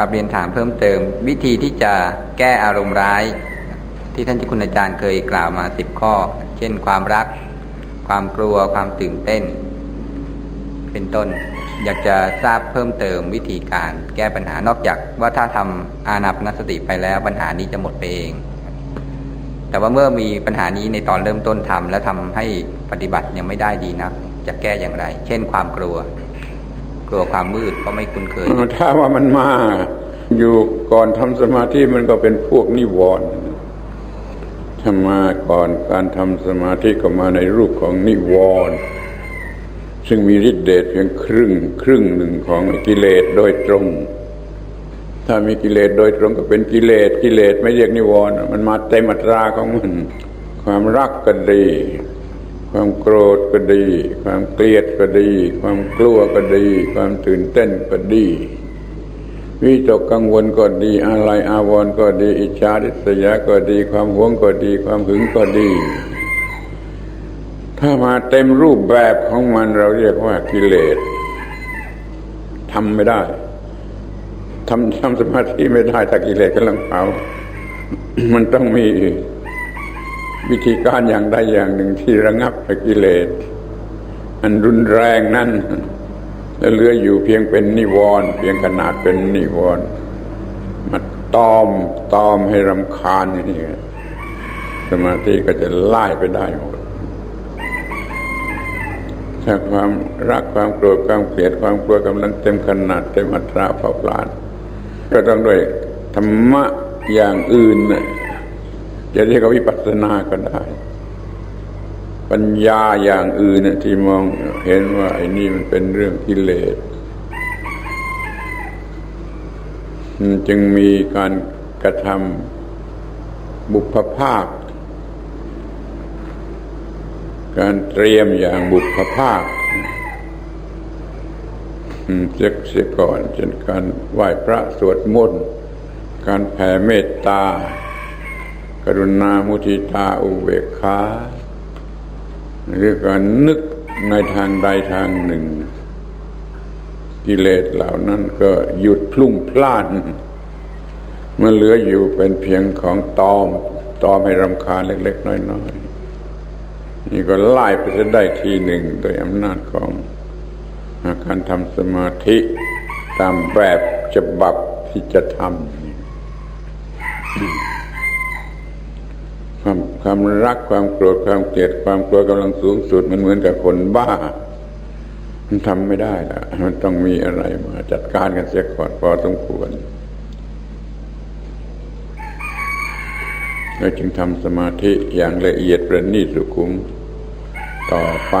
ราบเรียนถามเพิ่มเติม วิธีที่จะแก้อารมณ์ร้าย ที่ท่านเจ้าคุณอาจารย์เคยกล่าวมาสิบข้อ เช่นความรัก ความกลัวความตื่นเต้น เป็นต้น อยากจะทราบเพิ่มเติมวิธีการแก้ปัญหานอกจากว่าถ้าทำอานาปนสติไปแล้วปัญหานี้จะหมดไปเอง แต่ว่าเมื่อมีปัญหานี้ในตอนเริ่มต้นทำแล้วทำให้ปฏิบัติยังไม่ได้ดีนัก จะแก้อย่างไร เช่นความกลัว กลัวความมืดเพราะไม่คุ้นเคย ถ้าว่ามันมาอยู่ก่อนทำสมาธิมันก็เป็นพวกนิวรณ์ถ้ามาก่อนการทำสมาธิก็มาในรูปของนิวรณ์ซึ่งมีฤทธิ์เดชเพียงครึ่งครึ่งหนึ่งของกิเลสโดยตรง ถ้ามีกิเลสโดยตรงก็เป็นกิเลสกิเลสไม่เรียกนิวรณ์มันมาเต็มอัตราของมัน ความรักก็ดี ความโกรธก็ดี ความเกลียดก็ดี ความกลัวก็ดี ความตื่นเต้นก็ดีวิตกกังวลก็ดี อะไรอาวรณ์ก็ดี อิจฉาริษยาก็ดี ความหวงก็ดี ความหึงก็ดี ถ้ามาเต็มรูปแบบของมันเราเรียกว่ากิเลสทำไม่ได้ทำทำสมาธิไม่ได้ถ้ากิเลสกำลังเผามันต้องมี วิธีการอย่างใดอย่างหนึ่งที่ระงับกิเลสอันรุนแรงนั่นแล้วเหลืออยู่เพียงเป็นนิวรณ์เพียงขนาดเป็นนิวรณ์มาตอมตอมให้รำคาญอย่างนี่สมาธิก็จะไล่ไปได้หมดถ้าความรักความโกรธความเกลียดความกลัวกำลังเต็มขนาดเต็มอัตราเผาผลาญก็ต้องด้วยธรรมะอย่างอื่นน่ะ จะเรียกวิปัสสนาก็ได้ ปัญญาอย่างอื่นที่มองเห็นว่าไอ้นี่มันเป็นเรื่องกิเลสมันจึงมีการกระทำบุพภาค การเตรียมอย่างบุพภาคเสียเสียก่อนเช่นการไหว้พระสวดมนต์การแผ่เมตตา กรุณามุทิตาอุเบกขาหรือการนึกในทางใดทางหนึ่ง กิเลสเหล่านั้นก็หยุดพลุ่งพล่านมันเหลืออยู่เป็นเพียงของตอมตอมให้รำคาญเล็ก ๆ น้อยๆนี่ก็ไล่ไปจะได้ทีหนึ่งโดยอำนาจของการทำสมาธิตามแบบฉบับที่จะทำ ความความรักความโกรธความเกลียดความกลัวกำลังสูงสุด มันเหมือนกับคนบ้า มันทำไม่ได้ละมันต้องมีอะไรมาจัดการกันเสียก่อนพอสมควรแล้วจึงทำสมาธิอย่างละเอียดประณีตสุขุมต่อไป